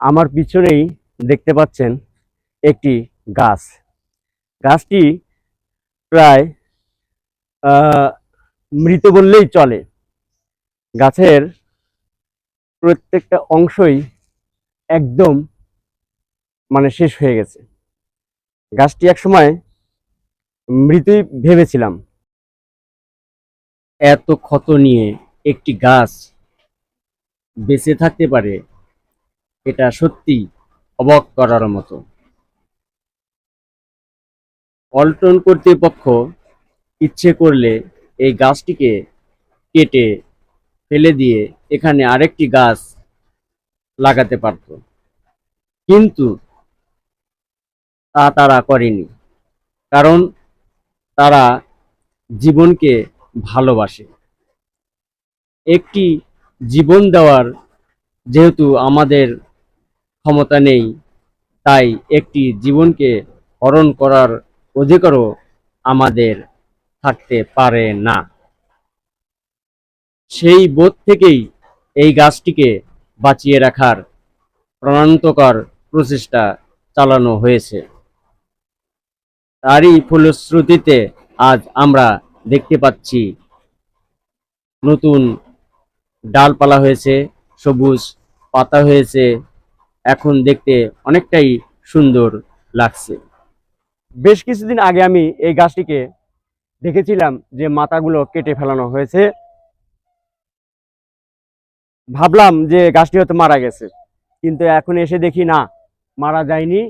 আমার পিছনেই দেখতে পাচ্ছেন একটি গাছ। গাছটি প্রায় মৃত বললেই চলে। গাছের প্রত্যেকটা অংশই একদম মানে শেষ হয়ে গেছে। গাছটি একসময় মৃতই ভেবেছিলাম। এত ক্ষত নিয়ে একটি গাছ বেঁচে থাকতে পারে এটা সত্যি অবাক করার মতো। পল্টন কর্তৃপক্ষ ইচ্ছে করলে এই গাছটিকে কেটে ফেলে দিয়ে এখানে আরেকটি গাছ লাগাতে পারত। কিন্তু তা তারা করেনি, কারণ তারা জীবনকে ভালোবাসে। একটি জীবন দেওয়ার যেহেতু আমাদের ক্ষমতা নেই। তাই একটি জীবনকে হরণ করার অধিকারও আমাদের থাকতে পারে না। সেই বোধ থেকেই এই গাছটিকে বাঁচিয়ে রাখার প্রাণান্তকর প্রচেষ্টা চালানো হয়েছে। তারই ফলশ্রুতিতে আজ আমরা দেখতে পাচ্ছি, নতুন ডালপালা হয়েছে, সবুজ পাতা হয়েছে এখন দেখতে অনেকটাই সুন্দর লাগছে। বেশ কিছুদিন আগে আমি এই গাছটিকে দেখেছিলাম যে মাথাগুলো কেটে ফেলানো হয়েছে। ভাবলাম যে গাছটি হয়তো মারা গেছে, কিন্তু এখন এসে দেখি না, মারা যায়নি।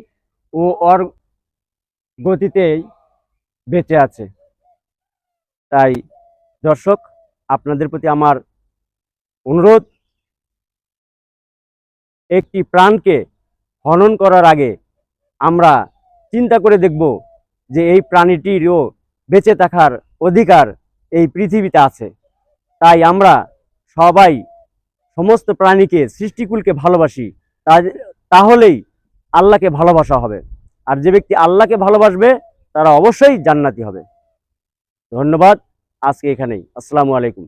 ও ওর গতিতেই বেঁচে আছে। তাই দর্শক, আপনাদের প্রতি আমার অনুরোধ একটি প্রাণকে হনন করার আগে আমরা চিন্তা করে দেখব যে এই প্রাণীটিরও বেঁচে থাকার অধিকার এই পৃথিবীতে আছে। তাই আমরা সবাই সমস্ত প্রাণীকে, সৃষ্টিকুলকে ভালোবাসি। তাহলেই আল্লাহকে ভালোবাসা হবে। আর যে ব্যক্তি আল্লাহকে ভালোবাসবে, তারা অবশ্যই জান্নাতি হবে। ধন্যবাদ। আজকে এখানেই। আসসালামু আলাইকুম।